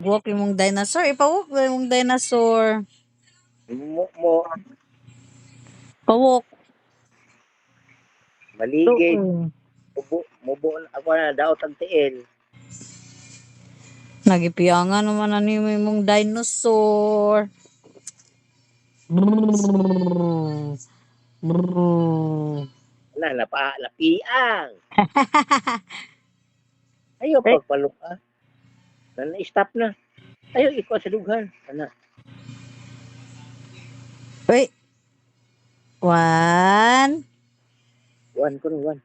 Walk imong dinosaur. Ipawalk ba imong dinosaur? Mo, mo Pawalk. maligid, Oo. mubo, mubo ako na daw tag tiil. Nagipiyangan naman na ni imong dinosaur. Brrrr. Brrrr. Na napa lapiang. Ayo Eh. Pagpalok ah. Na. Ayo iko sa dughan. Ana. Wait. One, One kun one.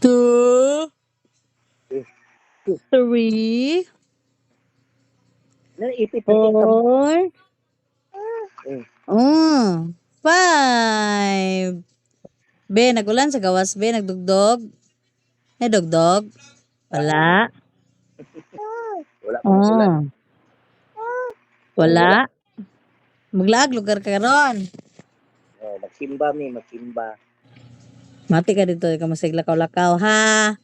two, two. three, Na ipit na tingkam. four, Mm. mm, five. Be, nagulan sa gawas, be, nagdugdog. Eh, dugdog. Wala. Wala pa ulan. Oh. Wala. Maglaag lugar ka ron. Oh, magsimba mi, magsimba. Mati ka dito, ikaw masig lakaw-lakaw, ha?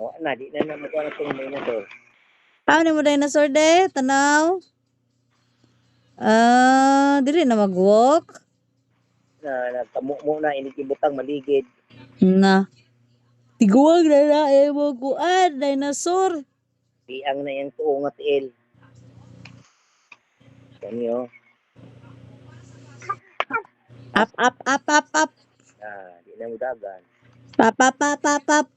Oh, na di na na mo na tong may motor. Paano mo dinosaur de? Tanaw? Ah, dili na mag-walk. Na nagtamo mo na ini kibutang maligid. Na. Tiguwag na na, eh, mo kuan, dinosaur. Tiang na yang tuong at tiil. Kanyo. Up, up, up, up, up. Ah, di na mo dagan. Up, up, up, up, up.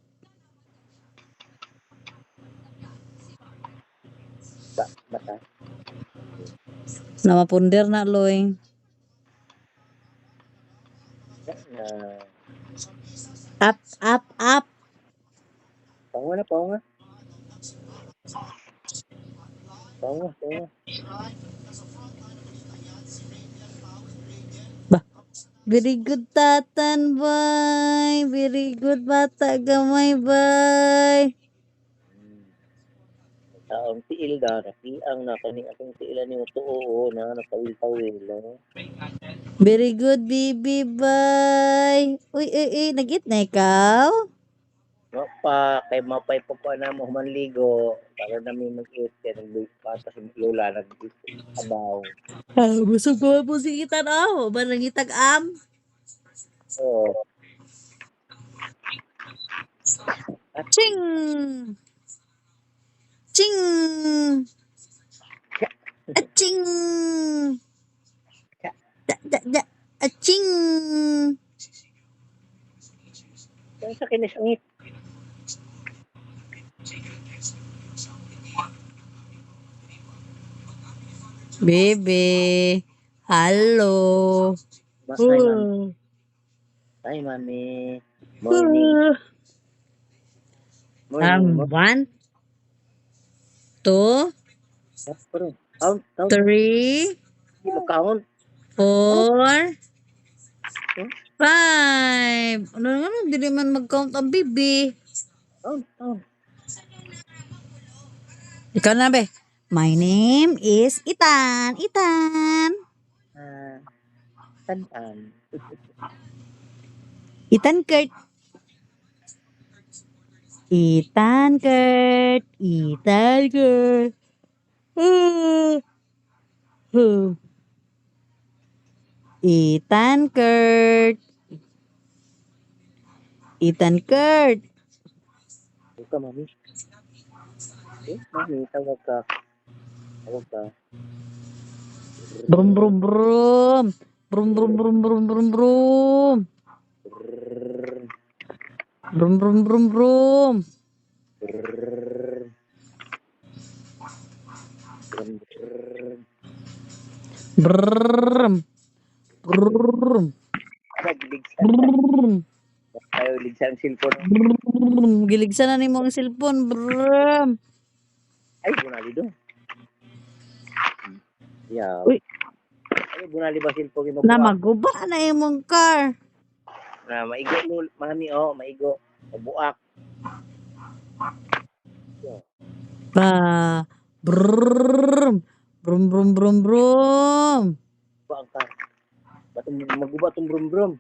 Ba, bata. Namapunder na, Loy. Na, Up, up, up. pango na, na. Pango, pango. Very good, tatan, boy. Very good, bata, gamay, boy. Hmm. Taong tiil da, napiang na kani akong tiilan ni tuo na nakawil-tawil. No? Very good, baby, boy. Uy, uy, uy, nagit na ikaw? No pa, kay mapay pa pa na mo manligo para namin mag-eat kaya nagpata sa lola nag-abaw. Ah, busog ko po si Itan, oh. Ba nangitag am? So, Ching! Ching! Aching! Da, da, da. Aching! yan sa kinisangit. Bebe. Hello. Hi, mami. Hi, mami. Morning. Morning. Um, one, two. Count, count. three, Hindi mo count. four, five. Ano nun? Hindi man mag-count ang bibi. Count, count. Ikaw na, be. My name is Itan. Itan. Tan-tan. Ethan Kurt. Ethan Kurt. Ethan Kurt. Ah. Huh. Ethan Kurt. Ethan Kurt. Ka, mami. Eh, mami, tawag ka. Brum brum brum. Brum brum brum brum brum brum. Brum brum brum brum. Brrrr. Brum. Brum. Nagligsan. Brum. Tayo ligsan ang cellphone. Brum. Giligsan na ni mong cellphone. Brum. Ay, bunali doon. Yeah. Uy. Ay, bunali ba cellphone mo? Na maguba na imong car. Na maigo mo, mami, oh, maigo. Mabuak. Pa. Brum. Brum brum brum brum. Ka. Ba't maguba itong brum-brum?